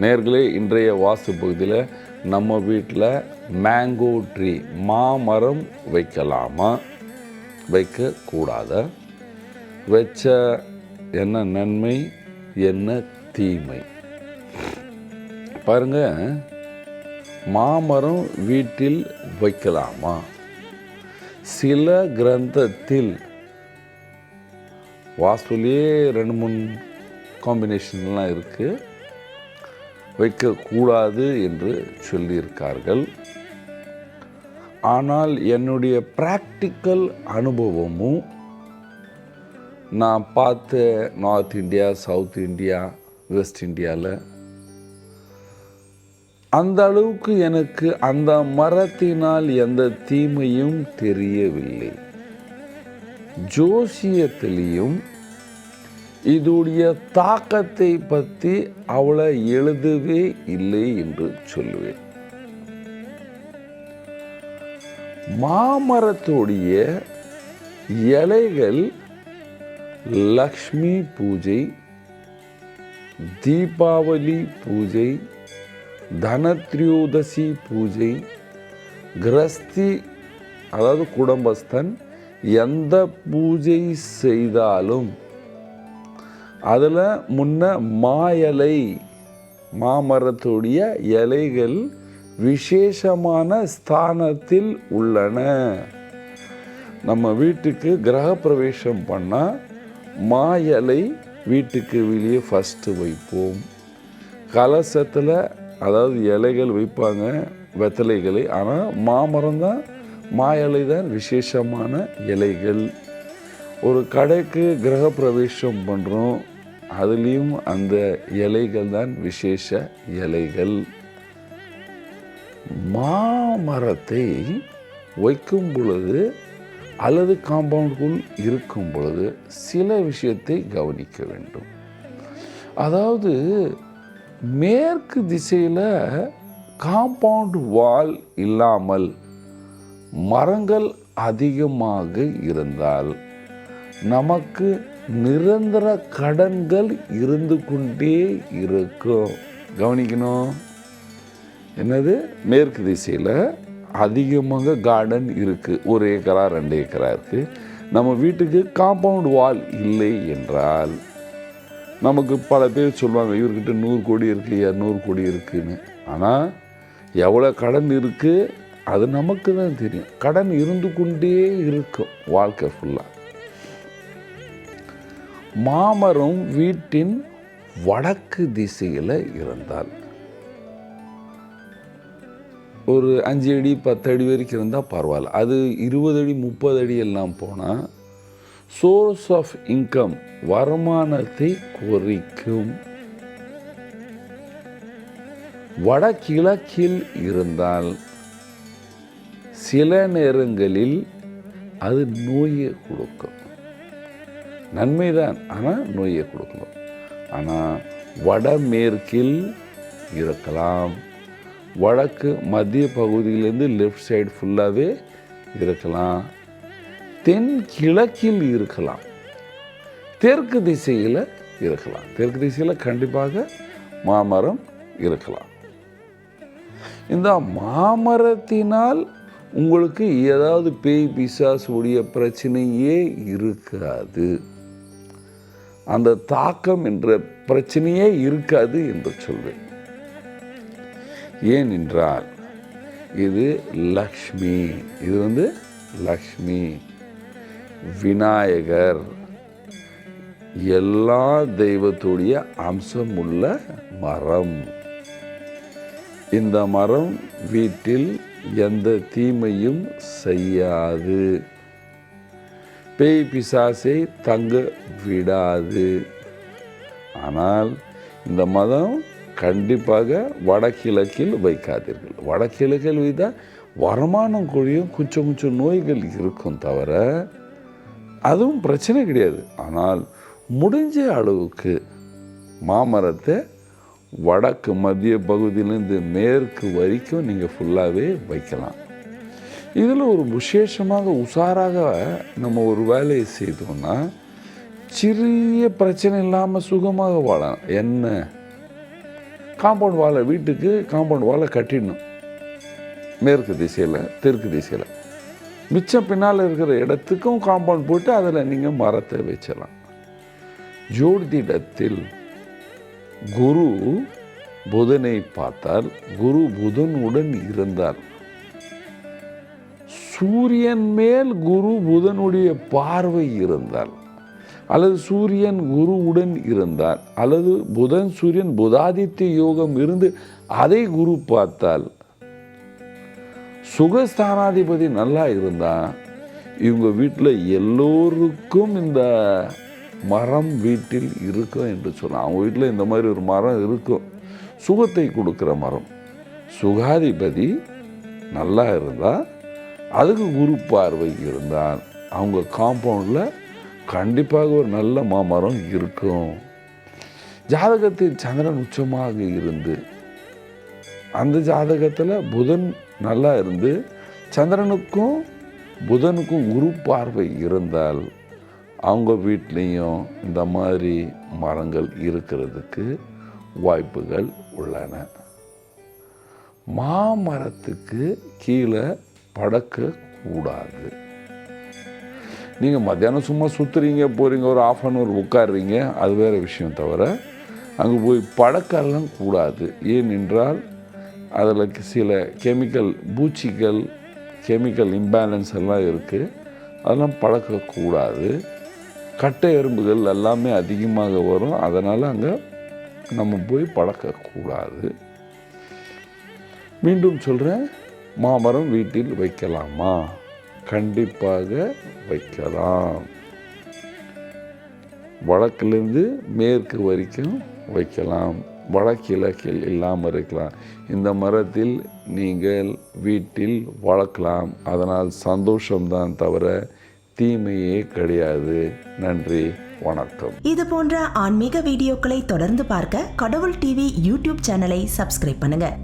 நேர்களே இன்றைய வாஸ்து பகுதியில் நம்ம வீட்டில் மேங்கோ ட்ரீ மாமரம் வைக்கலாமா? வைக்கக்கூடாத? வச்ச என்ன நன்மை என்ன தீமை? பாருங்க மாமரம் வீட்டில் வைக்கலாமா? சில கிரந்தத்தில் வாஸ்துலேயே ரெண்டு மூணு காம்பினேஷன்லாம் இருக்குது வைக்கக்கூடாது என்று சொல்லியிருக்கார்கள். ஆனால் என்னுடைய ப்ராக்டிக்கல் அனுபவமும் நான் பார்த்த north India south India west இந்தியாவில் அந்த அளவுக்கு எனக்கு அந்த மரத்தினால் எந்த தீமையும் தெரியவில்லை. ஜோசியத்திலையும் இதுடைய தாக்கத்தை பற்றி அவளை எழுதவே இல்லை என்று சொல்லுவேன். மாமரத்துடைய இலைகள் லக்ஷ்மி பூஜை தீபாவளி பூஜை தனத்ரியோதசி பூஜை கிரஸ்தி அதாவது குடும்பஸ்தன் எந்த பூஜை செய்தாலும் அதில் முன்ன மா இலை மாமரத்துடைய இலைகள் விசேஷமான ஸ்தானத்தில் உள்ளன. நம்ம வீட்டுக்கு கிரக பிரவேசம் பண்ணால் மா இலை வீட்டுக்கு வெளியே ஃபஸ்ட்டு வைப்போம். கலசத்தில் அதாவது இலைகள் வைப்பாங்க வெத்தலைகளை. ஆனால் மாமரம் தான் மா இலை தான் விசேஷமான இலைகள். ஒரு கடைக்கு கிரக பிரவேசம் பண்ணுறோம் அதுலேயும் அந்த இலைகள் தான் விசேஷ இலைகள். மாமரத்தை வைக்கும் பொழுது அல்லது காம்பவுண்டுக்குள் இருக்கும் பொழுது சில விஷயத்தை கவனிக்க வேண்டும். அதாவது மேற்கு திசையில் காம்பவுண்ட் வால் இல்லாமல் மரங்கள் அதிகமாக இருந்தால் நமக்கு நிரந்தர கடன்கள் இருந்து கொண்டே இருக்கும். கவனிக்கணும். என்னது? மேற்கு திசையில் அதிகமாக கார்டன் இருக்குது ஒரு ஏக்கரா ரெண்டு ஏக்கரா இருக்குது நம்ம வீட்டுக்கு காம்பவுண்ட் வால் இல்லை என்றால் நமக்கு பல பேர் சொல்லுவாங்க இவர்கிட்ட நூறு கோடி இருக்குது இரநூறு கோடி இருக்குதுன்னு ஆனால் எவ்வளோ கடன் இருக்குது அது நமக்கு தான் தெரியும். கடன் இருந்து கொண்டே இருக்கும் வாழ்க்கை ஃபுல்லாக மாமரம் வீட்டின் வடக்கு திசையில் இருந்தால் ஒரு அஞ்சு அடி பத்து அடி வரைக்கும் இருந்தால் பரவாயில்ல. அது இருபது அடி முப்பது அடி எல்லாம் போனால் சோர்ஸ் ஆஃப் இன்கம் வருமானத்தை குறைக்கும். வடகிழக்கில் இருந்தால் சில நேரங்களில் அது நோயை கொடுக்கும். நன்மைதான் ஆனால் நோயை கொடுக்கணும். ஆனால் வடமேற்கில் இருக்கலாம். வடக்கு மத்திய பகுதியிலேருந்து லெஃப்ட் சைடு ஃபுல்லாகவே இருக்கலாம். தென் கிழக்கில் இருக்கலாம். தெற்கு திசையில் இருக்கலாம். தெற்கு திசையில் கண்டிப்பாக மாமரம் இருக்கலாம். இந்த மாமரத்தினால் உங்களுக்கு ஏதாவது பேய் பிசாசுடைய பிரச்சனையே இருக்காது. அந்த தாக்கம் என்ற பிரச்சனையே இருக்காது என்று சொல்வேன். ஏனென்றால் இது லக்ஷ்மி இது வந்து லக்ஷ்மி விநாயகர் எல்லா தெய்வத்துடைய அம்சம் உள்ள மரம். இந்த மரம் வீட்டில் எந்த தீமையும் செய்யாது. பேய் பிசாசை தங்க விடாது. ஆனால் இந்த மதம் கண்டிப்பாக வடகிழக்கில் வைக்காதீர்கள். வடகிழக்கில் வைத்தால் வருமானம் குழியும் கொஞ்சம் கொஞ்சம் நோய்கள் இருக்கும் தவிர அதுவும் பிரச்சனை கிடையாது. ஆனால் முடிஞ்ச அளவுக்கு மாமரத்தை வடக்கு மத்திய பகுதியிலேருந்து மேற்கு வரைக்கும் நீங்கள் ஃபுல்லாகவே வைக்கலாம். இதில் ஒரு விசேஷமாக உஷாராக நம்ம ஒரு வேலையை செய்தோம்னா சிறிய பிரச்சனை இல்லாமல் சுகமாக வாழலாம். என்ன? காம்பவுண்ட் வாலை வீட்டுக்கு காம்பவுண்ட் வாலை கட்டிடணும். மேற்கு திசையில் தெற்கு திசையில். மிச்சம் பின்னால் இருக்கிற இடத்துக்கும் காம்பவுண்ட் போட்டு அதில் நீங்கள் மரத்தை வச்சிடலாம். ஜோதிடத்தில் குரு புதனை பார்த்தால் குரு புதனுடன் இருந்தார். சூரியன் மேல் குரு புதனுடைய பார்வை இருந்தால் அல்லது சூரியன் குருவுடன் இருந்தால் அல்லது புதன் சூரியன் புதாதித்ய யோகம் இருந்து அதை குரு பார்த்தால் சுகஸ்தானாதிபதி நல்லா இருந்தா இவங்க வீட்டில் எல்லோருக்கும் இந்த மரம் வீட்டில் இருக்கும் என்று சொன்னால் அவங்க வீட்டில் இந்த மாதிரி ஒரு மரம் இருக்கும். சுகத்தை கொடுக்குற மரம். சுகாதிபதி நல்லா இருந்தால் அதுக்கு குரு பார்வை இருந்தால் அவங்க காம்பவுண்டில் கண்டிப்பாக ஒரு நல்ல மாமரம் இருக்கும். ஜாதகத்தில் சந்திரன் உச்சமாக இருந்து அந்த ஜாதகத்தில் புதன் நல்லா இருந்து சந்திரனுக்கும் புதனுக்கும் குரு பார்வை இருந்தால் அவங்க வீட்லேயும் இந்த மாதிரி மரங்கள் இருக்கிறதுக்கு வாய்ப்புகள் உள்ளன. மாமரத்துக்கு கீழே படக்கக்கூடாது. நீங்கள் மத்தியானம் சும்மா சுற்றுறீங்க போகிறீங்க ஒரு ஆஃப் அன் ஹவர் உட்காடுறீங்க அது வேறு விஷயம் தவிர அங்கே போய் படக்கெல்லாம் கூடாது. ஏனென்றால் அதில் சில கெமிக்கல் பூச்சிகள் கெமிக்கல் இம்பேலன்ஸ் எல்லாம் இருக்குது அதெல்லாம் பழக்கக்கூடாது கட்டை எறும்புகள் எல்லாமே அதிகமாக வரும். அதனால் அங்கே நம்ம போய் பழக்கக்கூடாது மீண்டும் சொல்கிறேன் மாமரம் வீட்டில் வைக்கலாமா? கண்டிப்பாக வைக்கலாம். வடக்கிலிருந்து மேற்கு வரைக்கும் வைக்கலாம். வடகிழக்கில் இல்லாமல் இருக்கலாம். இந்த மரத்தில் நீங்கள் வீட்டில் வளர்க்கலாம். அதனால் சந்தோஷம்தான் தவிர தீமையே கிடையாது. நன்றி வணக்கம். இது போன்ற ஆன்மீக வீடியோக்களை தொடர்ந்து பார்க்க கடவுள் டிவி யூடியூப் சேனலை சப்ஸ்கிரைப் பண்ணுங்க.